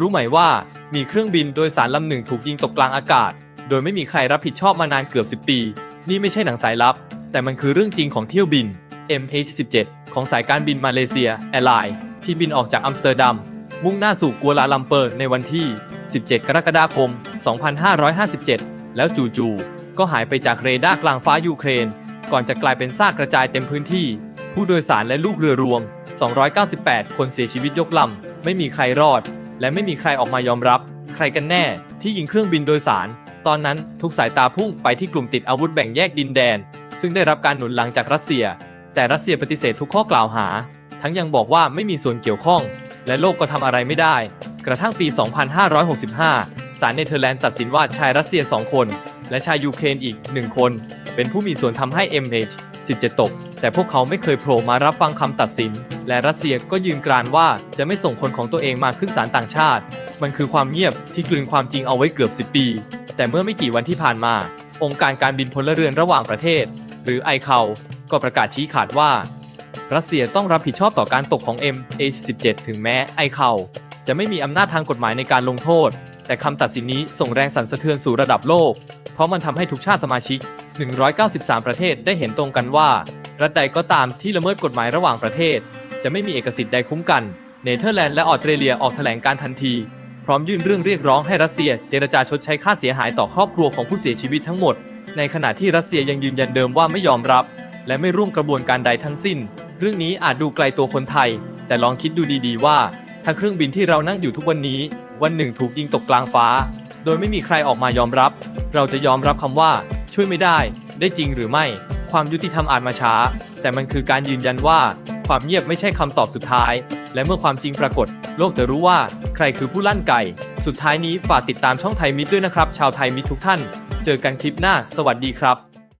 รู้ไหมว่ามีเครื่องบินโดยสารลำหนึ่งถูกยิงตกกลางอากาศ โดยไม่มีใครรับผิดชอบมานานเกือบ 10 ปี นี่ไม่ใช่หนังสายลับ แต่มันคือเรื่องจริงของเที่ยวบิน MH17 ของสายการบินมาเลเซียแอร์ไลน์ที่บินออกจากอัมสเตอร์ดัม มุ่งหน้าสู่กัวลาลัมเปอร์ในวันที่ 17 กรกฎาคม 2557 แล้วจู่ๆก็หายไปจากเรดาร์กลางฟ้ายูเครน ก่อนจะกลายเป็นซากกระจายเต็มพื้นที่ ผู้โดยสารและลูกเรือรวม 298 คนเสียชีวิตยกลำไม่มีใครรอด และไม่มีใครออกมายอมรับ ใครกันแน่ที่ยิงเครื่องบินโดยสาร ตอนนั้นทุกสายตาพุ่งไปที่กลุ่มติดอาวุธแบ่งแยกดินแดน ซึ่งได้รับการหนุนหลังจากรัสเซีย แต่รัสเซียปฏิเสธทุกข้อกล่าวหา ทั้งยังบอกว่าไม่มีส่วนเกี่ยวข้อง และโลกก็ทำอะไรไม่ได้ กระทั่งปี 2565 ศาลเนเธอร์แลนด์ตัดสินว่าชายรัสเซีย 2 คน และชายยูเครนอีก 1 คน เป็นผู้มีส่วนทำให้ MH17 ตก แต่พวกเขาไม่เคยโผล่มารับฟังคำตัดสิน และรัสเซียก็ยืนกรานว่าจะไม่ส่งคนของตัวเองมาขึ้นศาลต่างชาติ มันคือความเงียบที่กลืนความจริงเอาไว้เกือบ 10 ปี แต่เมื่อไม่กี่วันที่ผ่านมา องค์การการบินพลเรือนระหว่างประเทศ หรือไอเคาก็ประกาศชี้ขาดว่า รัสเซียต้องรับผิดชอบต่อการตกของ MH17 ถึงแม้ไอเคาจะไม่มีอำนาจทางกฎหมายในการลงโทษ แต่คำตัดสินนี้ส่งแรงสั่นสะเทือนสู่ระดับโลก เพราะมันทำให้ทุกชาติสมาชิก 193 ประเทศได้เห็นตรงกันว่า รัฐใดก็ตามที่ละเมิดกฎหมายระหว่างประเทศ จะไม่มีเอกสิทธิ์ใดคุ้มกัน เนเธอร์แลนด์และออสเตรเลียออกแถลงการทันที พร้อมยื่นเรื่องเรียกร้องให้รัสเซีย เจรจาชดใช้ค่าเสียหายต่อครอบครัวของผู้เสียชีวิตทั้งหมด ในขณะที่รัสเซียยังยืนยันเดิมว่าไม่ยอมรับ และไม่ร่วมกระบวนการใดทั้งสิ้น เรื่องนี้อาจดูไกลตัวคนไทย แต่ลองคิดดูดีๆว่า ถ้าเครื่องบินที่เรานั่งอยู่ทุกวันนี้ วันหนึ่งถูกยิงตกกลางฟ้า โดยไม่มีใครออกมายอมรับ เราจะยอมรับคำว่า ช่วยไม่ได้ ได้จริงหรือไม่ ความยุติธรรมอาจมาช้า แต่มันคือการยืนยันว่า ความเงียบไม่ใช่คำตอบสุดท้าย และเมื่อความจริงปรากฏ โลกจะรู้ว่า ใครคือผู้ลั่นไก่ สุดท้ายนี้ฝากติดตามช่องไทยมิตรด้วยนะครับ ชาวไทยมิตรทุกท่าน เจอกันคลิปหน้า สวัสดีครับ